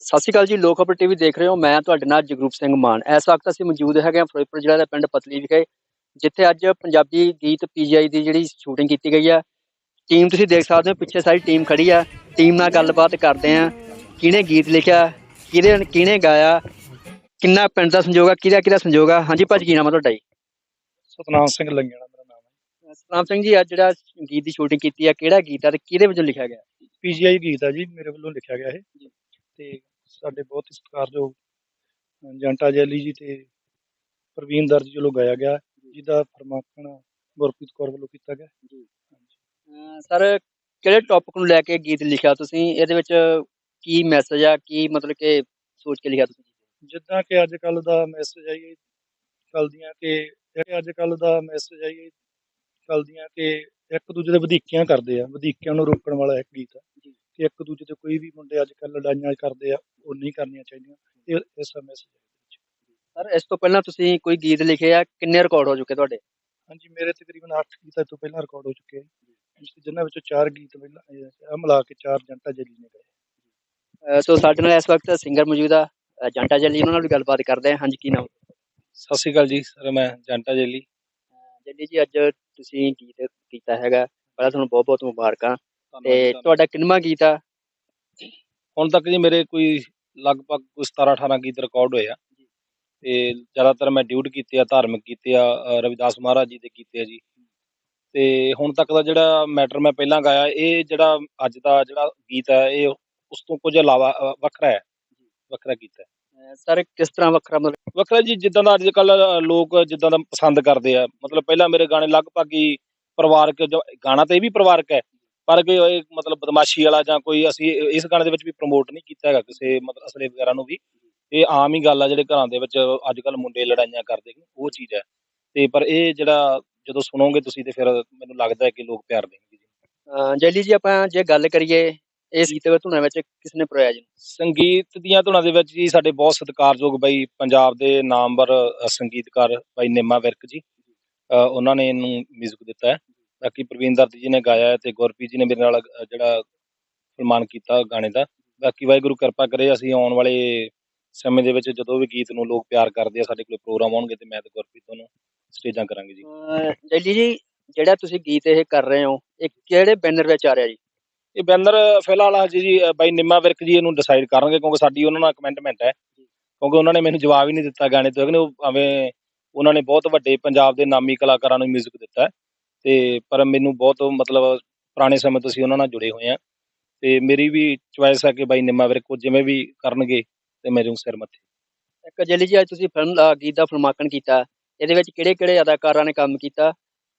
ਸਤਿ ਸ਼੍ਰੀ ਅਕਾਲ ਜੀ ਲੋਕ ਖਬਰ ਟੀਵੀ ਦੇਖ ਰਹੇ ਹੋ। ਮੈਂ ਤੁਹਾਡੇ ਨਾਲ ਜਗਰੂਪ ਸਿੰਘ ਮਾਨ। ਇਸ ਵਕਤ ਅਸੀਂ ਮੌਜੂਦ ਹੈਗੇ ਹਾਂ ਫਿਰੋਜ਼ਪੁਰ ਜ਼ਿਲ੍ਹਾ ਦੇ ਪਿੰਡ ਪਤਲੀ ਵਿਖੇ ਜਿੱਥੇ ਅੱਜ ਪੰਜਾਬੀ ਗੀਤ ਪੀਜੀਆਈ ਦੀ ਜਿਹੜੀ ਸ਼ੂਟਿੰਗ ਕੀਤੀ ਗਈ ਹੈ। ਟੀਮ ਤੁਸੀਂ ਦੇਖ ਸਕਦੇ ਹੋ ਪਿੱਛੇ ਸਾਰੀ ਟੀਮ ਖੜੀ ਆ ਟੀਮ ਨਾਲ ਗੱਲਬਾਤ ਕਰਦੇ ਆ ਕਿਹਨੇ ਗੀਤ ਲਿਖਿਆ ਕਿਹਦੇ ਕਿਹਨੇ ਗਾਇਆ ਕਿੰਨਾ ਪਿੰਡ ਦਾ ਸੰਯੋਗ ਆ ਕਿਹਦਾ ਕਿਹਦਾ ਸੰਯੋਗ ਆ? ਹਾਂਜੀ ਭਾਜੀ ਕੀ ਨਾਮ ਆ ਤੁਹਾਡਾ ਜੀ? ਸਤਨਾਮ ਸਿੰਘ ਲੰਗਿਆਣਾ ਮੇਰਾ ਨਾਮ ਹੈ। ਸਤਨਾਮ ਸਿੰਘ ਜੀ ਅੱਜ ਜਿਹੜਾ ਗੀਤ ਦੀ ਸ਼ੂਟਿੰਗ ਕੀਤੀ ਆ ਕਿਹੜਾ ਗੀਤ ਆ ਤੇ ਕਿਹਦੇ ਵਜੋਂ ਲਿਖਿਆ ਗਿਆ? ਪੀਜੀਆਈ ਗੀਤ ਆ ਜੀ ਮੇਰੇ ਵੱਲੋਂ ਲਿਖਿਆ ਗਿਆ ਇਹ। ਤੇ ਸਾਡੇ ਬਹੁਤ ਹੀ ਸਤਿਕਾਰਯੋਗ ਜੰਟਾ ਜੈਲੀ ਜੀ ਤੇ ਪ੍ਰਵੀਨ ਦਰਜ ਜੀ ਵੱਲੋਂ ਗਾਇਆ ਗਿਆ ਜਿਹਦਾ ਫਰਮਾਕਣ ਗੁਰਪ੍ਰੀਤ ਕੌਰ ਵੱਲੋਂ ਕੀਤਾ ਗਿਆ। ਅਹ ਸਰ ਕਿਹੜੇ ਟੌਪਿਕ ਨੂੰ ਲੈ ਕੇ ਗੀਤ ਲਿਖਿਆ ਤੁਸੀਂ? ਇਹਦੇ ਵਿੱਚ ਕੀ ਮੈਸੇਜ ਆ? ਕੀ ਮਤਲਬ ਕਿ ਸੋਚ ਕੇ ਲਿਖਿਆ ਤੁਸੀਂ? ਜਿੱਦਾਂ ਕਿ ਅੱਜ ਕੱਲ ਦਾ ਮੈਸੇਜ ਆਈ ਚੱਲਦੀਆਂ ਕਿ ਜਿਹੜੇ ਅੱਜ ਕੱਲ ਦਾ ਮੈਸੇਜ ਆਈ ਚੱਲਦੀਆਂ ਕਿ ਇੱਕ ਦੂਜੇ ਦੇ ਵਧੀਕੀਆਂ ਕਰਦੇ ਆ ਵਧੀਕੀਆਂ ਨੂੰ ਰੋਕਣ ਵਾਲਾ ਇੱਕ ਗੀਤ ਆ। ਇੱਕ ਦੂਜੇ ਤੇ ਕੋਈ ਵੀ ਮੁੰਡੇ ਅੱਜ ਕੱਲ ਲੜਾਈਆਂ ਕਰਦੇ ਆ ਉਹ ਨਹੀਂ ਕਰਨੀਆਂ ਚਾਹੀਦੀਆਂ। ਇਹ ਇਸ ਮੈਸੇਜ ਸਰ ਇਸ ਤੋਂ ਪਹਿਲਾਂ ਤੁਸੀਂ ਕੋਈ ਗੀਤ ਲਿਖੇ ਆ? ਕਿੰਨੇ ਰਿਕਾਰਡ ਹੋ ਚੁੱਕੇ ਤੁਹਾਡੇ? ਹਾਂਜੀ ਮੇਰੇ ਤਕਰੀਬਨ 8 ਗੀਤ ਤੋਂ ਪਹਿਲਾਂ ਰਿਕਾਰਡ ਹੋ ਚੁੱਕੇ ਆ। ਜਿਨ੍ਹਾਂ ਵਿੱਚੋਂ 4 ਗੀਤ ਪਹਿਲਾਂ ਆ ਮਿਲਾ ਕੇ 4 ਜੰਟਾ ਜੱਲੀ ਨੇ ਗਾਏ। ਸੋ ਸਾਡੇ ਨਾਲ ਇਸ ਵਕਤ ਸਿੰਗਰ ਮੌਜੂਦ ਜੰਟਾ ਜੱਲੀ ਉਹਨਾਂ ਨਾਲ ਵੀ ਗੱਲਬਾਤ ਕਰਦੇ ਆ ਹਾਂਜੀ ਕੀ ਨਾਮ? ਸਤਿ ਸ਼੍ਰੀ ਅਕਾਲ ਜੀ ਸਰ ਮੈਂ ਜੰਟਾ ਜੱਲੀ ਜੱਲੀ ਜੀ ਅੱਜ ਤੁਸੀਂ ਗੀਤ ਕੀਤਾ ਹੈਗਾ। ਪਹਿਲਾਂ ਤੁਹਾਨੂੰ ਬਹੁਤ ਬਹੁਤ ਮੁਬਾਰਕਾਂ। ਤੇ ਤੁਹਾਡਾ ਕਿੰਨਵਾਂ ਗੀਤ ਆ? ਹੁਣ ਤੱਕ ਜੀ ਮੇਰੇ ਕੋਈ ਲਗਭਗ ਕੋਈ 17 18 ਗੀਤ ਰਿਕਾਰਡ ਹੋਏ ਆ। ਤੇ ਜ਼ਿਆਦਾਤਰ ਮੈਂ ਡਿਊਟ ਕੀਤੇ ਆ ਧਾਰਮਿਕ ਕੀਤੇ ਆ ਰਵਿਦਾਸ ਮਹਾਰਾਜ ਜੀ ਦੇ ਕੀਤੇ ਆ ਜੀ। ਤੇ ਹੁਣ ਤੱਕ ਦਾ ਜਿਹੜਾ ਮੈਟਰ ਮੈਂ ਪਹਿਲਾਂ ਗਾਇਆ ਇਹ ਜਿਹੜਾ ਅੱਜ ਦਾ ਜਿਹੜਾ ਗੀਤ ਹੈ ਇਹ ਉਸ ਤੋਂ ਕੁਝ ਇਲਾਵਾ ਵੱਖਰਾ ਹੈ। ਵੱਖਰਾ ਗੀਤ ਹੈ। ਸਰ ਕਿਸ ਤਰ੍ਹਾਂ ਵੱਖਰਾ ਮਤਲਬ? ਵੱਖਰਾ ਜੀ ਜਿੱਦਾਂ ਦਾ ਅੱਜ ਕੱਲ ਲੋਕ ਜਿੱਦਾਂ ਦਾ ਪਸੰਦ ਕਰਦੇ ਆ। ਮਤਲਬ ਪਹਿਲਾਂ ਮੇਰੇ ਗਾਣੇ ਲਗਭਗ ਹੀ ਪਰਿਵਾਰਕ ਗਾਣਾ ਤਾਂ ਇਹ ਵੀ ਪਰਿਵਾਰਕ ਹੈ। ਪਰ ਕੋਈ ਇਹ ਮਤਲਬ ਬਦਮਾਸ਼ੀ ਵਾਲਾ ਜਾਂ ਕੋਈ ਅਸੀਂ ਇਸ ਗਾਣੇ ਦੇ ਵਿੱਚ ਵੀ ਪ੍ਰਮੋਟ ਨਹੀਂ ਕੀਤਾ ਹੈਗਾ ਕਿਸੇ ਮਤਲਬ ਅਸਲੇ ਵਗੈਰਾ ਨੂੰ ਵੀ। ਇਹ ਆਮ ਹੀ ਗੱਲ ਆ ਜਿਹੜੇ ਘਰਾਂ ਦੇ ਵਿੱਚ ਅੱਜ ਕੱਲ ਮੁੰਡੇ ਲੜਾਈਆਂ ਕਰਦੇ ਨੇ ਉਹ ਚੀਜ਼ ਹੈ। ਤੇ ਪਰ ਇਹ ਜਿਹੜਾ ਜਦੋਂ ਸੁਣੋਗੇ ਤੁਸੀਂ ਤੇ ਫਿਰ ਮੈਨੂੰ ਲੱਗਦਾ ਹੈ ਕਿ ਲੋਕ ਪਿਆਰ ਦੇਣਗੇ ਜੀ। ਜੱਲੀ ਜੀ ਆਪਾਂ ਜੇ ਗੱਲ ਕਰੀਏ ਇਸ ਗੀਤ ਵਿੱਚ ਧੁਨਾਂ ਵਿੱਚ ਕਿਸ ਨੇ ਪਰੋਇਆ ਜੀ? ਸੰਗੀਤ ਦੀਆਂ ਧੁਨਾਂ ਦੇ ਵਿੱਚ ਜੀ ਸਾਡੇ ਬਹੁਤ ਸਤਿਕਾਰਯੋਗ ਬਾਈ ਪੰਜਾਬ ਦੇ ਨਾਮਵਰ ਸੰਗੀਤਕਾਰ ਬਾਈ ਨਿੰਮਾ ਵਿਰਕ ਜੀ। ਉਹਨਾਂ ਨੇ ਇਹਨੂੰ 뮤직 ਦਿੱਤਾ ਹੈ। ਬਾਕੀ ਪ੍ਰਵੀਨ ਦਰਦ ਜੀ ਨੇ ਗਾਇਆ ਤੇ ਗੁਰਪ੍ਰੀਤ ਜੀ ਨੇ ਮੇਰੇ ਨਾਲ ਜਿਹੜਾ ਸਨਮਾਨ ਕੀਤਾ ਗਾਣੇ ਦਾ। ਬਾਕੀ ਵਾਹਿਗੁਰੂ ਕਿਰਪਾ ਕਰੇ ਅਸੀਂ ਆਉਣ ਵਾਲੇ ਸਮੇਂ ਦੇ ਵਿੱਚ ਜਦੋਂ ਵੀ ਗੀਤ ਨੂੰ ਲੋਕ ਪਿਆਰ ਕਰਦੇ ਆ ਸਾਡੇ ਕੋਲ ਪ੍ਰੋਗਰਾਮ ਆਉਣਗੇ ਤੇ ਮੈਂ ਤੇ ਗੁਰਪ੍ਰੀਤ ਦੋਨੋਂ ਸਟੇਜਾਂ ਕਰਾਂਗੇ ਜੀ। ਜੱਲੀ ਜੀ ਜਿਹੜਾ ਤੁਸੀਂ ਗੀਤ ਇਹ ਕਰ ਰਹੇ ਹੋ ਇਹ ਕਿਹੜੇ ਬੈਨਰ ਵਿੱਚ ਆ ਰਿਹਾ ਜੀ? ਇਹ ਬੈਨਰ ਫਿਲਹਾਲ ਹਜੇ ਜੀ ਬਾਈ ਨਿੰਮਾ ਵਿਰਕ ਜੀ ਇਹਨੂੰ ਡਿਸਾਈਡ ਕਰਨਗੇ ਕਿਉਂਕਿ ਸਾਡੀ ਉਹਨਾਂ ਨਾਲ ਕਮਿਟਮੈਂਟ ਹੈ। ਕਿਉਂਕਿ ਉਹਨਾਂ ਨੇ ਮੈਨੂੰ ਜਵਾਬ ਹੀ ਨਹੀਂ ਦਿੱਤਾ ਗਾਣੇ ਤੋਂ ਕਹਿੰਦੇ ਉਹ ਭਾਵੇਂ ਉਹਨਾਂ ਨੇ ਬਹੁਤ ਵੱਡੇ ਪੰਜਾਬ ਦੇ ਨਾਮੀ ਕਲਾਕਾਰਾਂ ਨੂੰ 뮤직 ਦਿੱਤਾ ਹੈ। ਤੇ ਪਰ ਮੈਨੂੰ ਬਹੁਤ ਮਤਲਬ ਪੁਰਾਣੇ ਸਮੇਂ ਤੋਂ ਅਸੀਂ ਉਹਨਾਂ ਨਾਲ ਜੁੜੇ ਹੋਏ ਆ ਤੇ ਮੇਰੀ ਵੀ ਚੁਆਇਸ ਹੈ ਕਿ ਬਾਈ ਨਿੰਮਾ ਵਿਰਕ ਉਹ ਜਿਵੇਂ ਵੀ ਕਰਨਗੇ ਤੇ ਮੇਰੇ ਸਿਰ ਮੱਥੇ। ਇੱਕ ਜੱਲੀ ਜੀ ਅੱਜ ਤੁਸੀਂ ਫਿਲਮ ਦਾ ਗੀਤ ਦਾ ਫਿਲਮਾਂਕਣ ਕੀਤਾ। ਇਹਦੇ ਵਿੱਚ ਕਿਹੜੇ ਕਿਹੜੇ ਅਦਾਕਾਰਾਂ ਨੇ ਕੰਮ ਕੀਤਾ?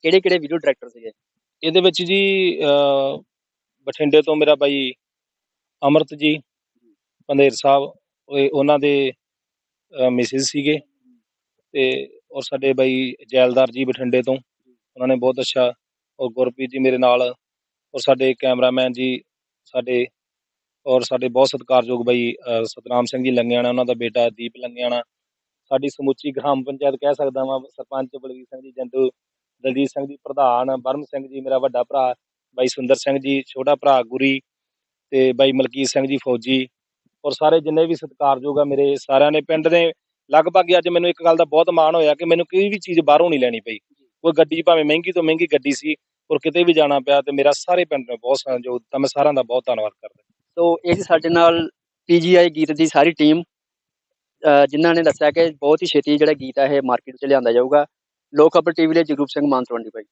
ਕਿਹੜੇ ਕਿਹੜੇ ਵੀਡੀਓ ਡਾਇਰੈਕਟਰ ਸੀਗੇ? ਇਹਦੇ ਵਿੱਚ ਜੀ ਬਠਿੰਡੇ ਤੋਂ ਮੇਰਾ ਬਾਈ ਅਮਰਤ ਜੀ ਪੰਧੇਰ ਸਾਹਿਬ ਉਹ- ਉਹਨਾਂ ਦੇ ਮਿਸਿਸ ਸੀਗੇ। ਤੇ ਔਰ ਸਾਡੇ ਬਾਈ ਜੈਲਦਾਰ ਜੀ ਬਠਿੰਡੇ ਤੋਂ। ਉਹਨਾਂ ਨੇ ਬਹੁਤ ਅੱਛਾ ਔਰ ਗੁਰਪ੍ਰੀਤ ਜੀ ਮੇਰੇ ਨਾਲ ਔਰ ਸਾਡੇ ਕੈਮਰਾਮੈਨ ਜੀ, ਸਾਡੇ ਔਰ ਸਾਡੇ ਬਹੁਤ ਸਤਿਕਾਰਯੋਗ ਬਾਈ ਸਤਨਾਮ ਸਿੰਘ ਜੀ ਲੰਗਿਆਣਾ, ਉਹਨਾਂ ਦਾ ਬੇਟਾ ਦੀਪ ਲੰਗਿਆਣਾ, ਸਾਡੀ ਸਮੁੱਚੀ ਗ੍ਰਾਮ ਪੰਚਾਇਤ ਕਹਿ ਸਕਦਾ ਵਾਂ, ਸਰਪੰਚ ਬਲਵੀਰ ਸਿੰਘ ਜੀ ਜੰਦੂ ਦਲਜੀਤ ਸਿੰਘ ਜੀ, ਪ੍ਰਧਾਨ ਬਰਮ ਸਿੰਘ ਜੀ, ਮੇਰਾ ਵੱਡਾ ਭਰਾ ਬਾਈ ਸੁੰਦਰ ਸਿੰਘ ਜੀ, ਛੋਟਾ ਭਰਾ ਗੁਰੀ ਤੇ ਬਾਈ ਮਲਕੀਤ ਸਿੰਘ ਜੀ ਫੌਜੀ ਔਰ ਸਾਰੇ ਜਿੰਨੇ ਵੀ ਸਤਿਕਾਰਯੋਗ ਆ ਮੇਰੇ ਸਾਰਿਆਂ ਨੇ ਪਿੰਡ ਦੇ, ਲਗਭਗ ਅੱਜ ਮੈਨੂੰ ਇੱਕ ਗੱਲ ਦਾ ਬਹੁਤ ਮਾਣ ਹੋਇਆ ਕਿ ਮੈਨੂੰ ਕੋਈ ਵੀ ਚੀਜ਼ ਬਾਹਰੋਂ ਨਹੀਂ ਲੈਣੀ ਪਈ। ਉਹ ਗੱਡੀ ਭਾਵੇਂ ਮਹਿੰਗੀ ਤੋਂ ਮਹਿੰਗੀ ਗੱਡੀ ਸੀ ਔਰ ਕਿਤੇ ਵੀ ਜਾਣਾ ਪਿਆ ਤੇ ਮੇਰਾ ਸਾਰੇ ਪਿੰਡ ਨੇ ਬਹੁਤ ਸਹਿਯੋਗ ਦਿੱਤਾ, ਮੈਂ ਸਾਰਿਆਂ ਦਾ ਬਹੁਤ ਧੰਨਵਾਦ ਕਰਦਾ। ਸੋ ਇਹ ਸੀ ਸਾਡੇ ਨਾਲ ਪੀਜੀਆਈ ਗੀਤ ਦੀ ਸਾਰੀ ਟੀਮ ਜਿਨ੍ਹਾਂ ਨੇ ਦੱਸਿਆ ਕਿ ਬਹੁਤ ਹੀ ਛੇਤੀ ਜਿਹੜਾ ਗੀਤ ਹੈ ਇਹ ਮਾਰਕੀਟ 'ਚ ਲਿਆਂਦਾ ਜਾਊਗਾ। ਲੋਕ ਖਬਰ ਟੀਵੀ ਲਈ ਜਗਰੂਪ ਸਿੰਘ ਮਾਨਤਵੰਡੀ ਭਾਈ।